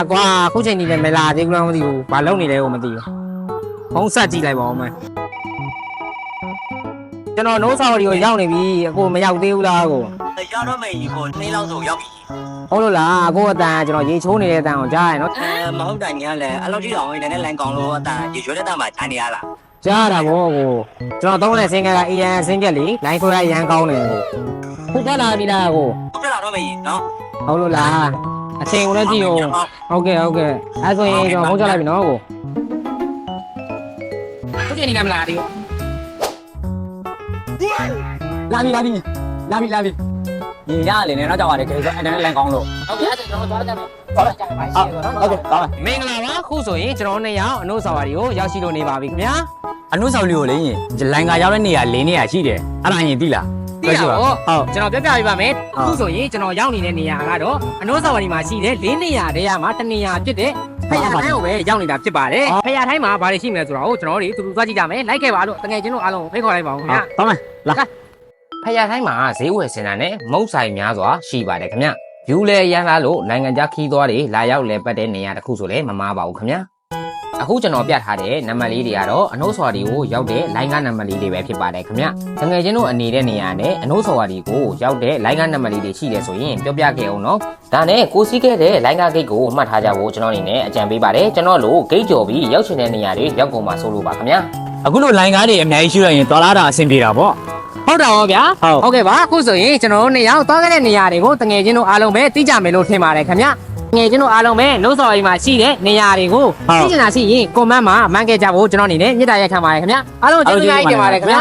အကွာအခုချိန်ကြီးလည်းမလာသေးဘူးလားမသိဘူးဘာလုပ်နေလဲကိုမသိဘူးဖုံးဆက်ကြည့်လိုက်ပါဦးမယ်ကျွန်တော်နိုးဆော်ရီကိုရောက်နေပြီအကိုမရောက်သေးဘူးလားကိုရောက်တော့မယ်ကြီးကိုနေ့လောက်ဆိုရောက်ပြီဟုတ်လို့လားအကိုအတန်ကျွန်တော်ရေချိုးနေတဲ့အတန်ကိုကြားရနော်အဲမဟုတ်တာညာလဲအဲ့လိုကြည့်တော့ဝင်တဲ့လန်ကောင်လို့အတန်ရေရွှဲတဲ့တန်မှာခြံနေရလားကြားတာဗောကိုကျွန်တော်သုံးတဲ့စင်ကကအီရန်စင်ကက်လေလိုင်းဆိုရရန်ကောင်းတယ်ကိုခုတက်လာပြီလားကိုဟုတ်တယ်လားတော့မယ်ကြီးနော်ဟုတ်လို့လား အချိန်ကိုလည်းကြည့်အောင်ဟုတ်ကဲ့ဟုတ်ကဲ့အဲဆိုရင်ကျွန်တော်ဖုန်းချလိုက်ပြီနော်ကိုခုချိန်ကြီးလည်းမလာသေးဘူးလာပြီလာပြီလာပြီလာပြီရေရလေနဲ့တော့ကြောက်ရတယ်ခေဆိုအဲ့ဒါလန်ကောင်လို့ဟုတ်ကဲ့အဲ့ဒါကျွန်တော်သွားကြမယ်သွားကြပါရှိရတော့နော်ဟုတ်ကဲ့ပါမင်္ဂလာပါခုဆိုရင်ကျွန်တော်နှစ်ယောက်အနှုတ်ဆောင်ပါဒီကိုရောက်ရှိလို့နေပါပြီခင်ဗျာအနုဆောင်လေးကိုလေရင်လန်ကရောက်တဲ့နေရာ၄နေရာရှိတယ်အဲ့ဒါရင်သိလား သိတာပေါ့ဟုတ်ကျွန်တော်ပြပြပေးပါမယ်ဟုတ်ခုဆိုရင်ကျွန်တော်ရောက်နေတဲ့နေရာကတော့အနှုတ်ဆောင်ပါဒီမှာရှိတဲ့၄နေရာတည်းရမှာတစ်နေရာဖြစ်တဲ့ဖယားတိုင်းကိုပဲရောက်နေတာဖြစ်ပါတယ်ဖယားတိုင်းမှာဘာတွေရှိမလဲဆိုတော့ကျွန်တော်တို့တူတူသွားကြည့်ကြမယ်လိုက်ခဲ့ပါလို့တကယ်ချင်းတို့အားလုံးကိုဖိတ်ခေါ်လိုက်ပါဦးခင်ဗျာပါမယ်လာဖယားတိုင်းမှာဈေးဝယ်စင်တာနဲ့မုတ်ဆိုင်များစွာရှိပါတယ်ခင်ဗျ။ယူလဲရမ်းလာလို့နိုင်ငံခြားခီးသွားတွေလာရောက်လဲပတ်တဲ့နေရာတစ်ခုဆိုလဲမမားပါဘူးခင်ဗျ။ အခုကျွန်တော်ပြထားတဲ့နံပါတ်လေးတွေကတော့အနှုတ်ဆွာတွေကိုရောက်တဲ့လိုင်းကနံပါတ်လေးတွေပဲဖြစ်ပါတယ်ခင်ဗျ။တကယ်ချင်းတို့အနေတဲ့နေရာနဲ့အနှုတ်ဆွာတွေကိုရောက်တဲ့လိုင်းကနံပါတ်လေးတွေရှိတယ်ဆိုရင်ပြောပြခဲ့အောင်နော်။ဒါနဲ့ကိုစီးခဲ့တဲ့လိုင်းကဂိတ်ကိုမှတ်ထားကြဖို့ကျွန်တော်အနေနဲ့အကြံပေးပါတယ်။ကျွန်တော်တို့ဂိတ်ကျော်ပြီးရောက်ချင်တဲ့နေရာတွေရောက်ကုန်မှာဆိုလိုပါခင်ဗျာ။အခုလိုလိုင်းကားတွေအများကြီးရှိရရင်တော်လာတာအဆင်ပြေတာပေါ့ဟုတ်တာရောဗျာဟုတ်ဟုတ်ကဲ့ပါအခုဆိုရင်ကျွန်တော်တို့နှစ်ယောက်သွားခဲ့တဲ့နေရာတွေကိုတကယ်ချင်းတို့အားလုံးပဲသိကြမယ်လို့ထင်ပါတယ်ခင်ဗျာ ငယ်ချင်းတို့အားလုံးပဲနှုတ်ဆော်အိမ်မှာရှိတဲ့နေရာတွေကိုဟုတ်သိချင်တာရှိရင်ကွန်မန့်မှာမှန်းခဲ့ကြဖို့ကျွန်တော်အနေနဲ့မြစ်တာရက်ခံပါတယ်ခင်ဗျာအားလုံးကျေးဇူးများကြီးတင်ပါတယ်ခင်ဗျာ